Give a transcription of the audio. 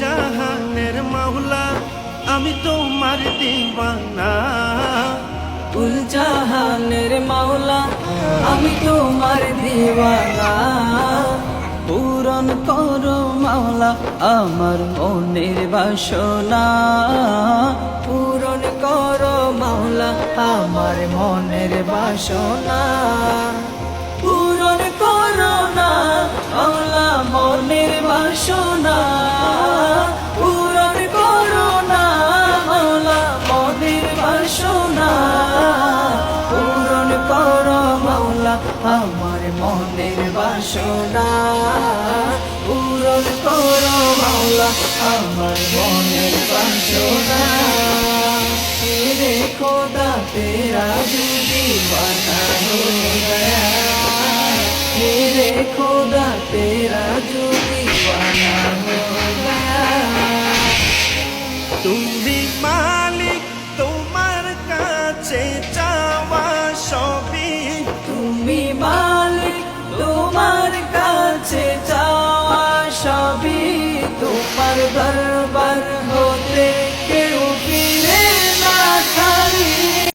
জাহানের মাওলা, আমি তোমার দিওয়ানা কুল জাহানের মাওলা, আমি তোমার দিওয়ানা পূরণ করো মাওলা আমার মনের বাসনা। পূরণ করো মাওলা আমার মনের বাসনা। পূরণ করো না মাওলা মনের বাসনা। বাসনা পূরণ করো মাওলা আমার মনের বাসনা পূরণ করো মাওলা আমার মনের বাসনা तेरे खुदा तेरा जो दीवाना हो गया मेरे खुदा तेरा जो दीवाना हो गया তুমি মালিক তোমার তোমার